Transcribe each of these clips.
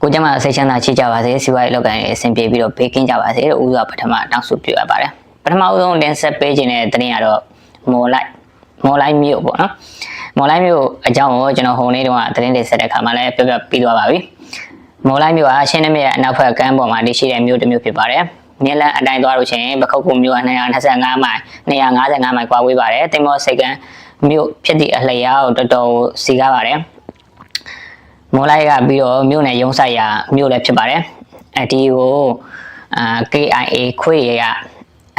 ကိုကျမစိတ်ချမ်းသာချစ်ကြပါစေစီဝါရေးလောက်ကန်ရေးအဆင်ပြေပြီးတော့ဘေးကင်းကြပါစေလို့ဦးစွာပထမတောင်းဆိုပြုအပ်ပါတယ်ပထမဦးဆုံးတင်ဆက်ပေးခြင်းတဲ့တင်ကတော့မော်လိုက်မော်လိုက်မြို့ပေါ့နော်မော်လိုက်မြို့အကြောင်းကိုကျွန်တော်ဟိုနေ့တုန်းကတင်တင်ဆက်တဲ့ခါမှလည်းပြပြပြီးသွားပါပြီမော်လိုက်မြို့ကရှင်းနေမြရဲ့အနောက်ဘက်ကမ်းပေါ်မှာတည်ရှိတဲ့မြို့တစ်မြို့ဖြစ်ပါတယ်မြင်းလန်းအတိုင်းသွားလို့ရှိရင်ပခုတ်ကူမြို့က225မိုင်255မိုင်ကွာဝေးပါတယ်တင်မောစိတ်ကမ်းမြို့ဖြစ်သည့်အလျားကိုတော်တော်စီကားပါတယ် မိုးလိုက်ကပြီးတော့မြို့နယ်ရုံးဆိုင်ရာမြို့လည်းဖြစ်ပါတယ်အဲဒီကိုအာ KIA ခွေရက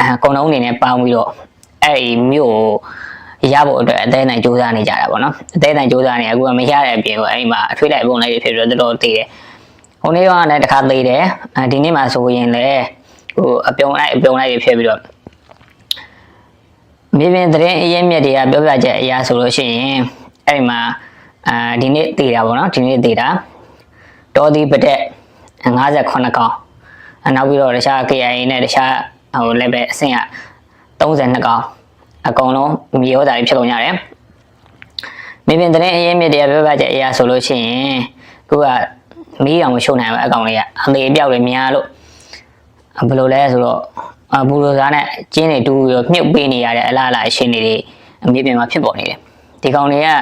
အကုံလုံးအနေနဲ့ပေါင်းပြီးတော့အဲ့ဒီမြို့ကိုရဖို့အတွက်အသေးနိုင်စူးစမ်းနေကြတာပေါ့နော်အသေးနိုင်စူးစမ်းနေအခုကမရတဲ့အပြင်ကိုအဲ့ဒီမှာအထွေးလိုက်ပုံလိုက်ဖြစ်ပြီးတော့တော်တော်သေးတယ်ဟိုနေ့ကလည်းတစ်ခါသေးတယ်အဲဒီနေ့မှဆိုရင်လည်းဟိုအပြုံလိုက်အပြုံလိုက်ဖြစ်ပြီးတော့မြေပြင်သတင်းအရေးမြစ်တွေကပြောပြချက်အရာဆိုလို့ရှိရင်အဲ့ဒီမှာ အာဒီနေ့တည်တာပေါ့နော်ဒီနေ့တည်တာတောဒီပတက်58ကောင်အနောက်ပြီးတော့တခြား KIA နဲ့တခြားဟို level အဆင့်က32ကောင်အကုန်လုံးမြေဩဇာတွေဖြစ်ကုန်ကြတယ်မြေပြင်သတင်းအရေးမြစ်တွေကပြောပြချက်အရာဆိုလို့ရှိရင်ခုကမီးအောင်မရှုံနိုင်ဘူးအကောင်လေးကအသေးအပြောက်တွေများလို့ဘယ်လိုလဲဆိုတော့အဘူလိုစားနဲ့ကျင်းတွေတူးပြီးတော့မြုပ်ပေးနေရတဲ့အလားအလာအရှင်တွေအမြေပြင်မှာဖြစ်ပေါ်နေတယ်ဒီကောင်တွေကအဲ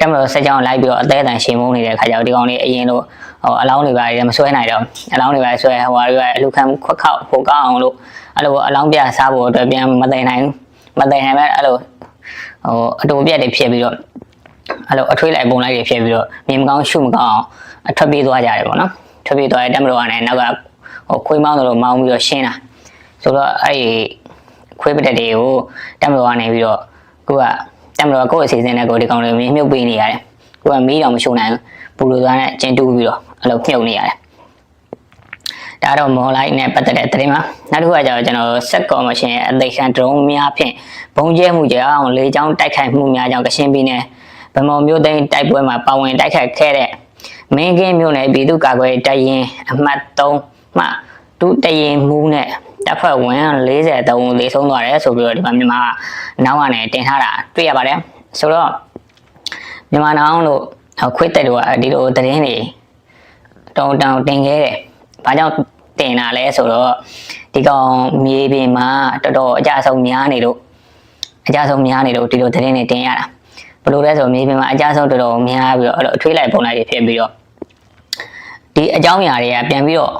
တက်မလို့ဆက်ကြောင်းလိုက်ပြီးတော့အသေးအတန်ရှင်မုန်းနေတဲ့ခါကျတော့ဒီကောင်လေးအရင်လို့ဟိုအလောင်းတွေပါတွေမဆွဲနိုင်တော့အလောင်းတွေပါဆွဲဟိုဟာတွေအလူခံခွက်ခောက်ဟိုကောင်းအောင်လို့အဲ့လိုအလောင်းပြစားဖို့အတွက်ပြန်မသိနိုင်ဘူးမသိနိုင်မဲ့အဲ့လိုဟိုအတူပြက်တွေဖြစ်ပြီးတော့အဲ့လိုအထွေးလိုက်ပုံလိုက်တွေဖြစ်ပြီးတော့မြင်မကောင်းရှုမကောင်းအောင်အထွက်ပြေးသွားကြတယ်ပေါ့နော်ထွက်ပြေးသွားတဲ့တက်မလို့ကလည်းနောက်ကဟိုခွေးမောင်းတို့မောင်းပြီးတော့ရှင်းတာဆိုတော့အဲ့ဒီခွေးပတက်တွေကိုတက်မလို့ကနေပြီးတော့ကိုက တက်မလို့ကိုယ့်အစီအစဉ်နဲ့ကိုယ်ဒီကောင်လေးမြင်မြုပ်ပေးနေရတယ်။ကိုကမီးတော့မရှုံနိုင်ဘူး။ဘူလိုသားနဲ့ကျင်းတူးပြီးတော့အလုပ်မြုပ်နေရတယ်။ဒါတော့မော်လိုက်နဲ့ပတ်သက်တဲ့သတင်းမှာနောက်တစ်ခုကကျတော့ကျွန်တော်စက်ကော်မရှင်ရဲ့အသေးခံဒရုန်းများဖြင့်ဘုံကျဲမှုကြောင့်လေကြောင်းတိုက်ခိုက်မှုများကြောင့်ကရှင်ပြည်နယ်ဗမော်မြို့သိမ်းတိုက်ပွဲမှာပါဝင်တိုက်ခိုက်ခဲ့တဲ့မင်းကင်းမြို့နယ်ပြည်သူ့ကာကွယ်ရေးတပ်ရင်းအမှတ်3မှဒုတရင်မူးနဲ့ တပ်ဖွဲ့ဝင်43ဦးသေဆုံးသွားတယ်ဆိုပြီးတော့ဒီမှာမြန်မာကနောက်ကနေတင်ထားတာတွေ့ရပါတယ်ဆိုတော့မြန်မာနောင်တို့ခွေးတက်တို့ကဒီလိုသတင်းတွေတောင်းတောင်းတင်ခဲ့တယ်။ဘာကြောင့်တင်တာလဲဆိုတော့ဒီကောင်မြေပြင်မှာတော်တော်အကြဆုံးများနေလို့အကြဆုံးများနေလို့ဒီလိုသတင်းတွေတင်ရတာ။ဘယ်လိုလဲဆိုမြေပြင်မှာအကြဆုံးတော်တော်များပြီးတော့အဲ့လိုအထွေးလိုက်ပုံလိုက်တွေဖြစ်ပြီးတော့ဒီအကြောင်းအရာတွေကပြန်ပြီးတော့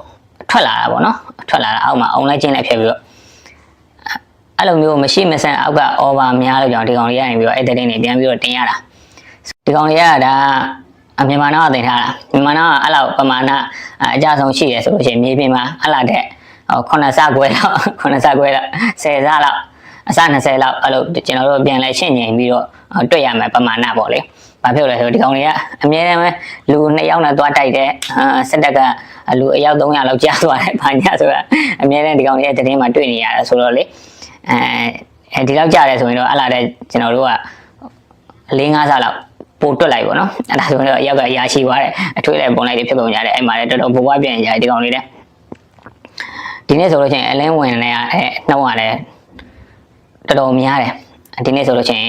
ထွက်လာတာပေါ့နော် ထွက်လာတာအောက်မှာအုံလိုက်ချင်းလိုက်ဖြစ်ပြီးတော့အဲ့လိုမျိုးမရှိမဆန်အောက်က over များလို့ကြောင့်ဒီကောင်လေးရရင်ပြီးတော့အဲ့တဲ့တင်းတွေပြန်ပြီးတော့တင်ရတာဒီကောင်လေးကဒါအမြန်မာနာကတင်ထားတာမြန်မာနာကအဲ့လောက်ပမာဏအကြဆုံးရှိတယ်ဆိုလို့ရှိရင်မြေပြင်မှာအဲ့လောက်တဲ့ဟို9ဆခွဲလောက်9ဆခွဲလောက်10ဆလောက်အစ20လောက်အဲ့လိုကျွန်တော်တို့ပြန်လဲရှင်းငိန်ပြီးတော့တွေ့ရမယ်ပမာဏပေါ့လေ။ ဘာဖြစ်လို့လဲဆိုတော့ဒီကောင်တွေကအများတမ်းပဲလူနှစ်ယောက်နဲ့သွားတိုက်တယ်။အာစစ်တပ်ကလူအယောက်300လောက်ကြားသွားတယ်။ဘာညာဆိုတာအများတမ်းဒီကောင်တွေရဲ့တင်းမှာတွေ့နေရတယ်ဆိုတော့လေအဲအဲဒီလောက်ကြားတယ်ဆိုရင်တော့အဲ့လာတဲ့ကျွန်တော်တို့က၄၅ဆလောက်ပိုတွက်လိုက်ပေါ့နော်။အဲ့ဒါဆိုရင်တော့အယောက်ကအရာရှိသွားတယ်။အထွေးလိုက်ပုံလိုက်တွေဖြစ်ကုန်ကြတယ်။အဲ့မှာလည်းတော်တော်ဘဝပြန်ကြတယ်ဒီကောင်တွေလည်းဒီနေ့ဆိုလို့ချင်းအလင်းဝင်နေရအဲနှုတ်ရလဲတော်တော်များတယ်။ဒီနေ့ဆိုလို့ချင်း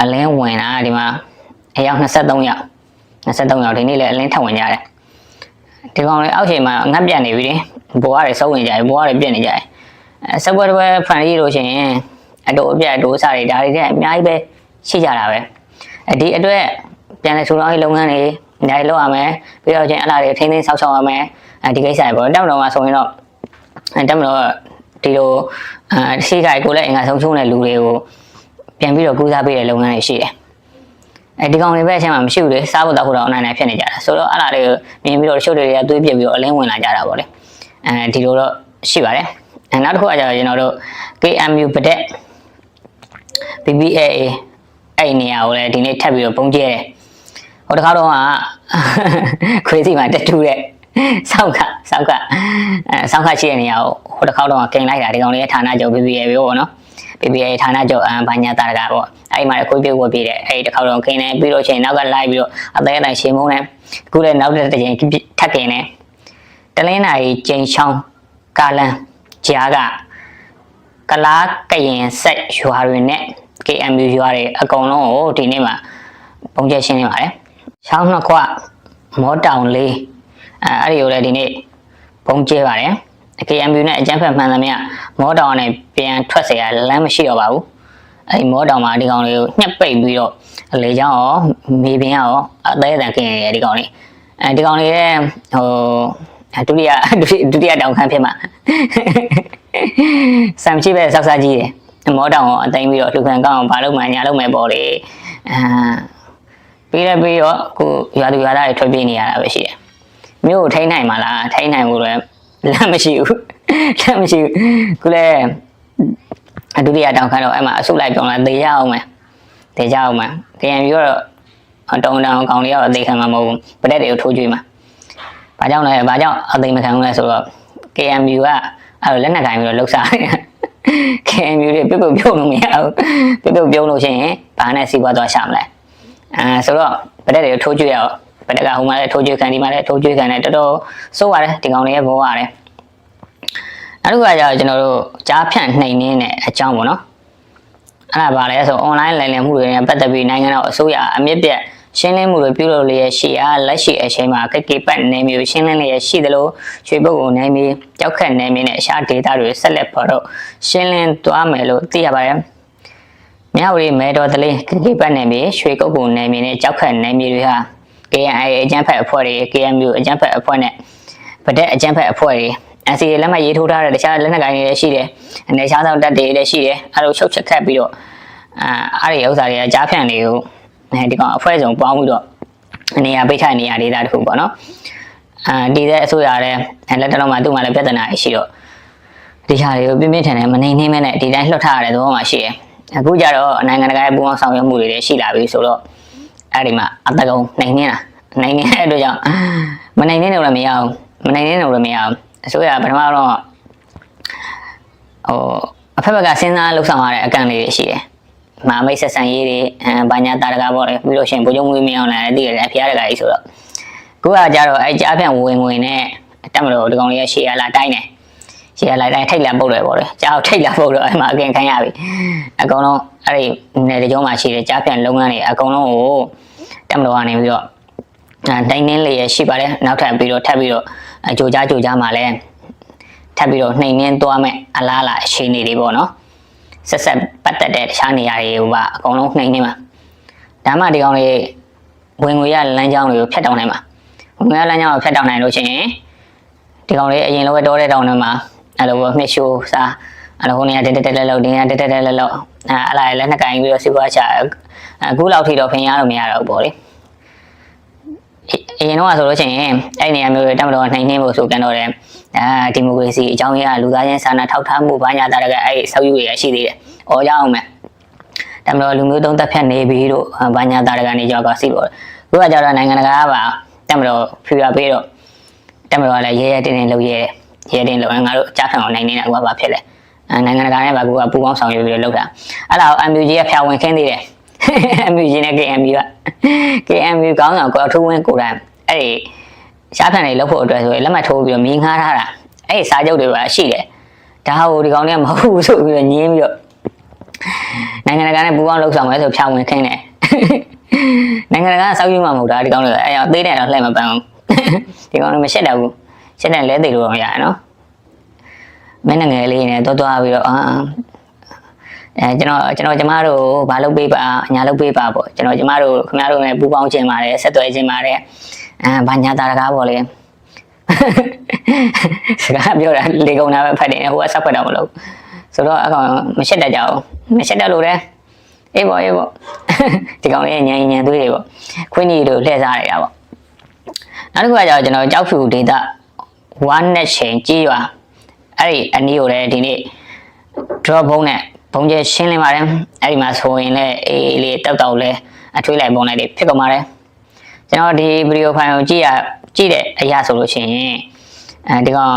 အလင်းဝင်တာဒီမှာ အယောက်23ယောက်23ယောက်ဒီနေ့လည်းအလင်းထပ်ဝင်ကြတယ်ဒီကောင်လေးအောက်ချိန်မှာငတ်ပြတ်နေပြီလေဘိုးရတယ်စုံနေကြတယ်ဘိုးရတယ်ပြက်နေကြတယ်အဲစက်ပွဲတစ်ပွဲဖန်ကြီးလို့ရှိရင်အတူအပြတ်အတူစားတွေဒါတွေကအများကြီးပဲရှိကြတာပဲအဲဒီအတွက်ပြန်လဲထူထောင်ရေးလုပ်ငန်းတွေအများကြီးလုပ်ရမယ်ပြီးတော့ချင်းအလားတွေထိန်းသိမ်းဆောက်ရှောက်ရမယ်အဲဒီကိစ္စတွေပေါ့တက်မတော်မှာဆိုရင်တော့တက်မတော်ဒီလိုအဲရှိခိုင်ကိုလည်းအင်္ဂါဆုံးချုံးတဲ့လူတွေကိုပြန်ပြီးတော့ကူးစားပေးတဲ့လုပ်ငန်းတွေရှိတယ် အဲဒီကောင်တွေပဲအချင်းမှမရှိဘူးလေစားဖို့တောက်ဖို့တော့အနိုင်နိုင်ဖြစ်နေကြတာဆိုတော့အဲ့ဒါတွေကိုမြင်ပြီးတော့ရှုပ်တွေကသွေးပြစ်ပြီးတော့အလင်းဝင်လာကြတာပေါ့လေအဲဒီလိုတော့ရှိပါတယ်အဲနောက်တစ်ခုကကျတော့ကျွန်တော်တို့ KMU ပတက် BBAA အဲ့ဒီနေရာကိုလည်းဒီနေ့ထပ်ပြီးတော့ပုံကျဲတယ်ဟိုတစ်ခါတော့ကခွေးစီမှာတက်တူးတဲ့စောက်ကစောက်ကအဲစောက်ကရှိတဲ့နေရာကိုဟိုတစ်ခါတော့ကင်လိုက်တာဒီကောင်လေးရဲ့ဌာနချုပ် BBA ပဲပေါ့နော် BBA ဌာနချုပ်အဘာညာတာကပေါ့အဲ့ဒီမှာခွေးပြေးဝတ်ပြေးတယ်အဲ့ဒီတစ်ခါတော့ကင်နေပြီးတော့ချိန်နောက်ကလိုက်ပြီးတော့အသေးအတိုင်းရှင်းမုန်းတယ်အခုလည်းနောက်တစ်ချိန်ထပ်ကင်နေတလင်းနာရီကျိန်ချောင်းကာလန်ကြားကကလားကရင်ဆက်ရွာတွေနဲ့ KMU ရွာတွေအကုန်လုံးကိုဒီနေ့မှာပုံချက်ရှင်းနေပါတယ်။ချောင်းနှစ်ခွမောတောင်လေးအဲအဲ့ဒီကိုလည်းဒီနေ့ပုံကျဲပါတယ် KMU နဲ့အကြမ်းဖက်မှန်သမျှမောတောင်နဲ့ပြန်ထွက်เสียလမ်းမရှိတော့ပါဘူးအဲ့ဒီမောတောင်မှာဒီကောင်လေးကိုညှက်ပိတ်ပြီးတော့လေချောင်းရောမြေပြင်ရောအသေးအတန်กินရဒီကောင်လေးအဲဒီကောင်လေးရဲ့ဟိုဒုတိယဒုတိယတောင်ခမ်းဖြစ်မှာစံချိပဲစောက်စားကြီးတယ်မောတောင်ကိုအသိမ်းပြီးတော့လူခံကောင်းအောင်ဘာလုပ်မှညာလုပ်မယ်ပေါ့လေအာပြီးလည်းပြီးတော့ကိုရွာသူရွာသားတွေထွက်ပြေးနေရတာပဲရှိတယ်မြို့ကိုထိန်းနိုင်မှာလားထိန်းနိုင်ဖို့လည်း လမ်းမရှိဘူးလမ်းမရှိဘူးခုလည်းဒုတိယတောင်ခမ်းတော့အဲ့မှာအဆုလိုက်ပြောင်းလာသေရအောင်မယ်သေကြအောင်မယ် KMU ကတော့တောင်တောင်ကောင်လေးကတော့အသေးခံမှာမဟုတ်ဘူးပတက်တွေကိုထိုးကြွေးမှာဘာကြောင့်လဲဘာကြောင့်အသေးမခံဘူးလဲဆိုတော့ KMU ကအဲ့လိုလက်နက်ကင်ပြီးတော့လှုပ်ရှားနေတာ KMU တွေပြပြပြုံးလို့မရဘူးပြပြပြုံးလို့ရှိရင်ဘာနဲ့စီးပွားသွားရှာမလဲအဲဆိုတော့ပတက်တွေကိုထိုးကြွေးရအောင် ပတက်ကဟိုမှာလည်းထိုးကြွေးခံဒီမှာလည်းထိုးကြွေးခံတယ်တော်တော်စိုးရတယ်ဒီကောင်လေးရဲ့ဘဝရတယ်နောက်တစ်ခုကကျတော့ကျွန်တော်တို့ကြားဖြန့်နှိမ်နှင်းတဲ့အကြောင်းပေါ့နော်အဲ့ဒါပါလဲဆို online လည်လည်မှုတွေနဲ့ပတ်သက်ပြီးနိုင်ငံတော်အစိုးရအမြင့်ပြတ်ရှင်းလင်းမှုတွေပြုလုပ်လျက်ရှိအားလက်ရှိအချိန်မှာကကေပတ်နေမျိုးရှင်းလင်းလျက်ရှိသလိုရွှေပုဂ္ဂိုလ်နေမျိုးကြောက်ခတ်နေမျိုးနဲ့အခြားဒေသတွေဆက်လက်ပေါ်တော့ရှင်းလင်းသွားမယ်လို့သိရပါတယ်။မြဝတီမဲတော်တလေးကကေပတ်နေမျိုးရွှေကုတ်ကုံနေမျိုးနဲ့ကြောက်ခတ်နေမျိုးတွေဟာ KNI အကြမ်းဖက်အဖွဲ့တွေ KMU အကြမ်းဖက်အဖွဲ့နဲ့ဗဒက်အကြမ်းဖက်အဖွဲ့တွေ NCA လက်မှတ်ရေးထိုးထားတဲ့တခြားလက်နက်ကိုင်တွေလည်းရှိတယ်။အနေချားဆောင်တပ်တွေလည်းရှိတယ်။အဲလိုချုပ်ချက်ခတ်ပြီးတော့အာအဲ့ဒီဥစ္စာတွေကကြားဖြန့်တွေကိုအဲဒီကောင်အဖွဲ့စုံပေါင်းပြီးတော့နေရာပိတ်ထိုင်နေရာဒေသတခုပေါ့နော်။အာဒီတဲ့အစိုးရလည်းလက်တလုံးမှာသူ့မှာလည်းပြဿနာရှိတော့ဒီဟာတွေကိုပြင်းပြင်းထန်ထန်မနိုင်နှင်းမဲနဲ့ဒီတိုင်းလွှတ်ထားရတဲ့သဘောမှရှိတယ်။အခုကျတော့နိုင်ငံတကာရဲ့ပူးပေါင်းဆောင်ရွက်မှုတွေလည်းရှိလာပြီဆိုတော့ အဲ့ဒီမှာအတကုံနိုင်နေတာနိုင်နေတဲ့အတွက်ကြောင့်မနိုင်နေလို့လည်းမရအောင်မနိုင်နေလို့လည်းမရအောင်အစိုးရပထမတော့ဟိုအဖက်ဘက်ကစဉ်းစားလှုပ်ဆောင်ရတဲ့အကန့်လေးတွေရှိတယ်။မာမိတ်ဆက်ဆံရေးတွေအဲဘာညာတာတကာပေါ့လေပြီးလို့ရှိရင်ဘိုးကျုံမွေးမင်းအောင်လည်းသိရတယ်အဖျားတကာကြီးဆိုတော့ကိုကကြတော့အဲကြားပြန်ဝင်ဝင်နဲ့တက်မလို့ဒီကောင်လေးရရှေ့ရလာတိုင်းတယ် ရှေ့ရလာတိုင်းထိတ်လာပုတ်တယ်ပေါ့လေကြားထိတ်လာပုတ်တော့အဲ့မှာအကင်ခံရပြီအကောင်လုံးအဲ့ဒီနေတကြောမှာရှိတဲ့ကြားပြန်လုပ်ငန်းတွေအကောင်လုံးကိုတက်မလို့ကနေပြီးတော့တိုင်းနှင်းလေးရရှိပါတယ်နောက်ထပ်ပြီးတော့ထပ်ပြီးတော့အကြိုကြားကြိုကြားမှာလည်းထပ်ပြီးတော့နှိမ်နှင်းသွားမယ်အလားလာအခြေအနေတွေပေါ့နော်ဆက်ဆက်ပတ်သက်တဲ့တခြားနေရာတွေကိုပါအကုန်လုံးနှိမ်နှင်းမှာဒါမှဒီကောင်လေးဝင်ငွေရလမ်းကြောင်းတွေကိုဖျက်တောင်းနိုင်မှာဝင်ငွေရလမ်းကြောင်းကိုဖျက်တောင်းနိုင်လို့ရှိရင်ဒီကောင်လေးအရင်လိုပဲတောတဲ့တောင်းတွေမှာ အဲ့လိုပဲနှစ်ရှိုးစားအဲ့လိုဟိုနေရာတက်တက်တက်လောက်ဒီနေရာတက်တက်တက်လောက်အဲအဲ့လာလက်နှစ်ကင်ပြီးတော့စီပွားချအခုလောက်ထိတော့ဖင်ရလို့မရတော့ဘူးပေါ့လေအရင်တော့ဆိုလို့ရှိရင်အဲ့နေရာမျိုးတွေတက်မတော်နှိမ်နှင်းဖို့ဆိုကန်တော့တယ်အာဒီမိုကရေစီအကြောင်းအရာလူသားချင်းစာနာထောက်ထားမှုဘာညာတာတကအဲ့ဆောက်ယူရရှိသေးတယ်။အော်ကြအောင်မယ်။တက်မတော်လူမျိုးသုံးသက်ဖြတ်နေပြီလို့ဘာညာတာတကနေကြောက်ကစီလို့ခုကကြတော့နိုင်ငံတကာကပါတက်မတော်ဖြူရပေးတော့တက်မတော်ကလည်းရဲရဲတင်းတင်းလုပ်ရဲတယ်။ ရဲတင်းလုပ်ရင်ငါတို့အကြခံအောင်နိုင်နေတာကဘာဖြစ်လဲ။အဲနိုင်ငံတကာနဲ့ပါကူကပူပေါင်းဆောင်ရွက်ပြီးတော့လုပ်တာ။အဲ့ဒါကို MUG ကဖျာဝင်ခင်းသေးတယ်။ MUG နဲ့ KMU က KMU ကောင်းဆောင်ကိုထူးဝင်းကိုယ်တိုင်အဲ့ဒီရှားဖန်တွေလုပ်ဖို့အတွက်ဆိုရင်လက်မှတ်ထိုးပြီးတော့မင်းငှားထားတာအဲ့ဒီစာချုပ်တွေပါရှိတယ်ဒါဟိုဒီကောင်တွေကမဟုတ်ဘူးဆိုပြီးတော့ညင်းပြီးတော့နိုင်ငံတကာနဲ့ပူးပေါင်းလုပ်ဆောင်မယ်ဆိုဖြာဝင်ခင်းတယ်နိုင်ငံတကာကစောက်ယူမှမဟုတ်တာဒီကောင်တွေအဲ့ရောသေးတယ်တော့လှည့်မပန်းဘူးဒီကောင်တွေမရှက်တော့ဘူး ရှက်တယ်လဲသေးလို့တော့မရနော်မင်းငယ်လေးနဲ့တွားတွားပြီးတော့အာအဲကျွန်တော်ကျွန်တော်ကျမတို့ဘာလုပ်ပေးပါညာလုပ်ပေးပါပေါ့ကျွန်တော်ကျမတို့ခင်ဗျားတို့နဲ့ပူးပေါင်းခြင်းပါတယ်ဆက်သွယ်ခြင်းပါတယ်အဲဘာညာတာတကားပေါ့လေစကားပြောတာလေကုန်တာပဲဖတ်တယ်ဟိုကဆက်ဖတ်တော့မလို့ဆိုတော့အကောင်မရှက်တတ်ကြအောင်မရှက်တတ်လို့လေအေးပေါ့အေးပေါ့ဒီကောင်လေးညံညံသွေးတွေပေါ့ခွင်းကြီးတို့လှည့်စားနေတာပေါ့နောက်တစ်ခုကကျတော့ကျွန်တော်ကြောက်ဖြူဒေတာ ဝမ်းနဲ့ချိန်ကြီးရွာအဲ့ဒီအနည်းကိုလည်းဒီနေ့ drop ဘုံနဲ့ဘုံကျရှင်းလင်းပါတယ်အဲ့ဒီမှာဆိုရင်လည်းအေးလေးတောက်တောက်လဲအထွေးလိုက်ပုံလိုက်တွေဖြစ်ကုန်ပါတယ်ကျွန်တော်ဒီဗီဒီယိုဖိုင်ကိုကြည့်ရကြည့်တဲ့အရာဆိုလို့ရှိရင်အဲဒီကောင်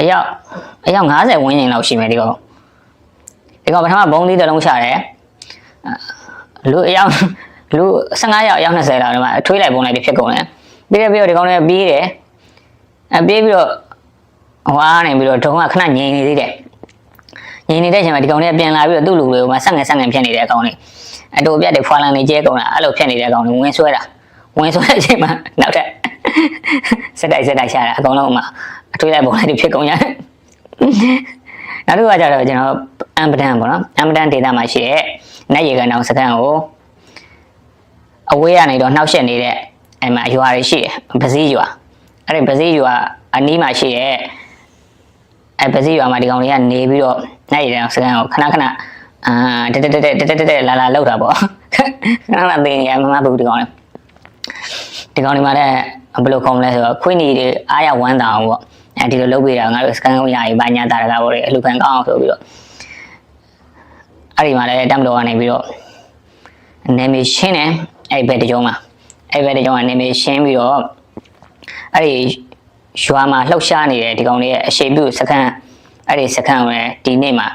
အယောက်အယောက်90ဝန်းကျင်လောက်ရှိမယ်ဒီကောင်ဒီကောင်ပထမဘုံသီးတစ်လုံးချတယ်လူအယောက်လူ15ယောက်အယောက်20လောက်ဒီမှာအထွေးလိုက်ပုံလိုက်တွေဖြစ်ကုန်တယ်ပြီးတော့ပြီးတော့ဒီကောင်လည်းပြီးတယ်အ ပြီးပြီးတော့ဟွာနေပြီးတော့ဒုံကခဏငြိမ်နေသေးတယ်ငြိမ်နေတဲ့အချိန်မှာဒီကောင်လေးပြန်လာပြီးတော့သူ့လူတွေကိုမှဆက်ငယ်ဆက်ငယ်ဖြစ်နေတဲ့အကောင်လေးအတူပြတ်တွေဖွာလန်နေကျဲကုန်တာအဲ့လိုဖြစ်နေတဲ့အကောင်လေးဝင်ဆွဲတာဝင်ဆွဲတဲ့အချိန်မှာနောက်ထပ်စက်တိုက်စက်တိုက်ရှာတာအကုန်လုံးမှာအထွေးလိုက်ပုံလိုက်တွေဖြစ်ကုန်ရတယ်နောက်တစ်ခုကကြတော့ကျွန်တော်အမ်ပဒန်ပေါ့နော်အမ်ပဒန်ဒေတာမှာရှိတဲ့နတ်ရေကန်တောင်စကန်ကိုအဝေးကနေတော့နှောက်ရှက်နေတဲ့အဲ့မှာရွာတွေရှိတယ်ပစည်းရွာ အဲ့ဒီပစည်းရွာအနီးမှာရှိတဲ့အဲ့ပစည်းရွာမှာဒီကောင်တွေကနေပြီးတော့နတ်ရေကန်စကန်ကိုခဏခဏအာတက်တက်တက်တက်တက်တက်လာလာလောက်တာပေါ့ခဏခဏသိနေရမမဘူးဒီကောင်လေးဒီကောင်ဒီမှာလည်းဘယ်လိုခေါ်မလဲဆိုတော့ခွင်းညီတွေအားရဝမ်းသာအောင်ပေါ့အဲဒီလိုလုပ်ပေးတာငါတို့စကန်ကုန်းရာကြီးဘာညာတာတကားပေါ့လေအလူခံကောင်းအောင်ဆိုပြီးတော့အဲ့ဒီမှာလည်းတမ်တော်ကနေပြီးတော့နေမီရှင်းတယ်အဲ့ဒီဘက်တကြုံမှာအဲ့ဒီဘက်တကြုံကနေမီရှင်းပြီးတော့ အဲ့ဒီရွာမှာလှုပ်ရှားနေတဲ့ဒီကောင်လေးရဲ့အရှိပြုစကန်အဲ့ဒီစကန်ကိုလည်းဒီနေ့မှာ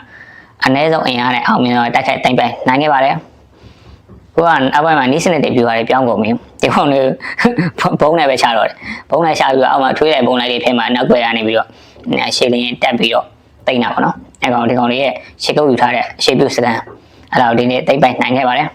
အ ਨੇ ဆုံးအင်အားနဲ့အောင်မြင်တော့တိုက်ခိုက်တိုင်ပိုင်နိုင်ခဲ့ပါတယ်ကိုကအပိုင်းမှာနီးစနစ်တွေပြပါတယ်ပြောင်းကုန်ပြီဒီပုံလေးဘုံနဲ့ပဲချတော့တယ်ဘုံနဲ့ချပြီးတော့အောက်မှာထွေးတဲ့ဘုံလိုက်တွေထဲမှာနောက်ွယ်ကနေပြီးတော့ရှေ့လင်းတက်ပြီးတော့တိတ်တာပေါ့နော်အဲကောင်ဒီကောင်လေးရဲ့ရှေ့ကုပ်ယူထားတဲ့ရှေ့ပြုစကန်အဲ့ဒါကိုဒီနေ့တိတ်ပိုင်နိုင်ခဲ့ပါတယ်